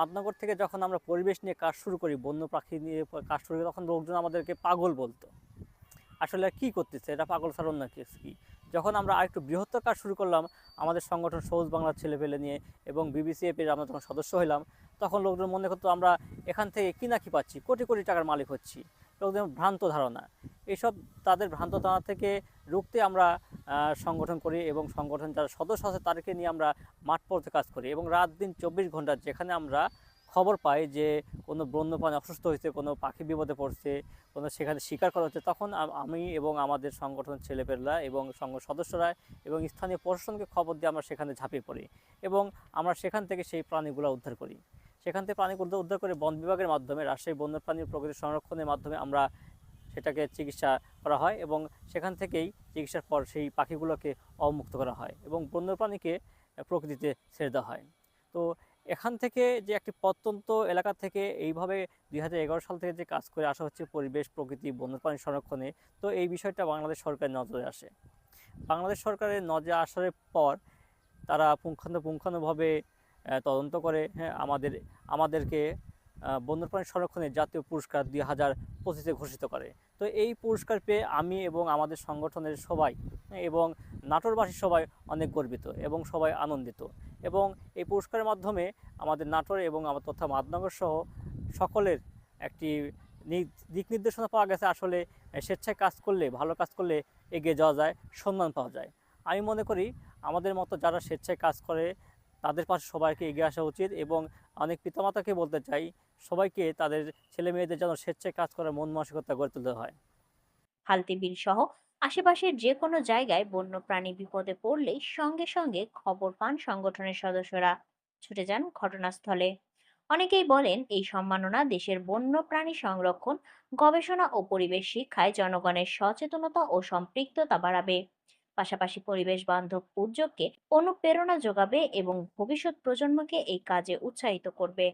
আদনগর থেকে যখন আমরা পরিবেশ নিয়ে কাজ শুরু করি, বন্য পাখি নিয়ে কাজ শুরু করি, তখন লোকজন আমাদেরকে পাগল বলতো। আসলে কি করতেছে? এটা পাগল ছাড়ন না কি? যখন আমরা আরেকটু বৃহত্তর কাজ শুরু করলাম, আমাদের সংগঠন সবুজ বাংলার ছেলেপেলে নিয়ে এবং বিবিসি এপের আমরা যখন সদস্য হলাম তখন লোকজন মনে করতো আমরা এখান থেকে কি না কি পাচ্ছি, কোটি কোটি টাকার মালিক হচ্ছি। লোকদের ভ্রান্ত ধারণা। এইসব তাদের ভ্রান্ত ধারণা থেকে রুখতে আমরা সংগঠন করি এবং সংগঠন যারা সদস্য আছে তাদেরকে নিয়ে আমরা মাঠ পর্যায়ে কাজ করি এবং রাত দিন চব্বিশ ঘণ্টা যেখানে আমরা খবর পাই যে কোনো বন্যপ্রাণী অসুস্থ হয়েছে, কোনো পাখি বিপদে পড়ছে, কোনো সেখানে শিকার করা হচ্ছে, তখন আমি এবং আমাদের সংগঠন ছেলেপেলেরা এবং সংঘ সদস্যরা এবং স্থানীয় প্রশাসনকে খবর দিয়ে আমরা সেখানে ঝাঁপিয়ে পড়ি এবং আমরা সেখান থেকে সেই প্রাণীগুলো উদ্ধার করি। সেখান থেকে প্রাণীগুলো উদ্ধার করে বন বিভাগের মাধ্যমে, রাজশাহী বন্যপ্রাণীর প্রকৃতি সংরক্ষণের মাধ্যমে আমরা সেটাকে চিকিৎসা করা হয় এবং সেখান থেকেই চিকিৎসার পর সেই পাখিগুলোকে অবমুক্ত করা হয় এবং বন্যপ্রাণীকে প্রকৃতিতে ছেড়ে দেওয়া হয়। তো এখান থেকে যে একটি প্রত্যন্ত এলাকা থেকে এইভাবে দুই হাজার এগারো সাল থেকে যে কাজ করে আসা হচ্ছে পরিবেশ, প্রকৃতি, বন্যপ্রাণী সংরক্ষণে, তো এই বিষয়টা বাংলাদেশ সরকারের নজরে আসে। বাংলাদেশ সরকারের নজরে আসার পর তারা পুঙ্খানুপুঙ্খানুভাবে তদন্ত করে হ্যাঁ আমাদের, আমাদেরকে বন্যপ্রাণী সংরক্ষণের জাতীয় পুরস্কার দুই হাজার পঁচিশে ঘোষিত করে। তো এই পুরস্কার পেয়ে আমি এবং আমাদের সংগঠনের সবাই এবং নাটোরবাসী সবাই অনেক গর্বিত এবং সবাই আনন্দিত। এবং এই পুরস্কারের মাধ্যমে আমাদের নাটোর এবং আমার তথা মাদনগর সহ সকলের একটি দিক নির্দেশনা পাওয়া গেছে। আসলে স্বেচ্ছায় কাজ করলে, ভালো কাজ করলে এগিয়ে যাওয়া যায়, সম্মান পাওয়া যায়। আমি মনে করি আমাদের মতো যারা স্বেচ্ছায় কাজ করে, তাদের পাশে সবাইকে এগিয়ে আসা উচিত এবং অনেক পিতামাতাকে বলতে চাই, সবাইকে তাদের ছেলে মেয়েদের যেন স্বেচ্ছায় কাজ করার মন মানসিকতা গড়ে তুলতে হয়। হালতি বিল সহ আশেপাশের যে কোনো জায়গায় বন্যপ্রাণী বিপদে পড়লেই সঙ্গে সঙ্গে খবর পান সংগঠনের সদস্যরা। ছুটে যান ঘটনাস্থলে। অনেকেই বলেন, এই সম্মাননা দেশের বন্যপ্রাণী সংরক্ষণ, গবেষণা ও পরিবেশ শিক্ষায় জনগণের সচেতনতা ও সম্পৃক্ততা বাড়াবে। পাশাপাশি পরিবেশ বান্ধব উদ্যোগকে অনুপ্রেরণা যোগাবে এবং ভবিষ্যৎ প্রজন্মকে এই কাজে উৎসাহিত করবে।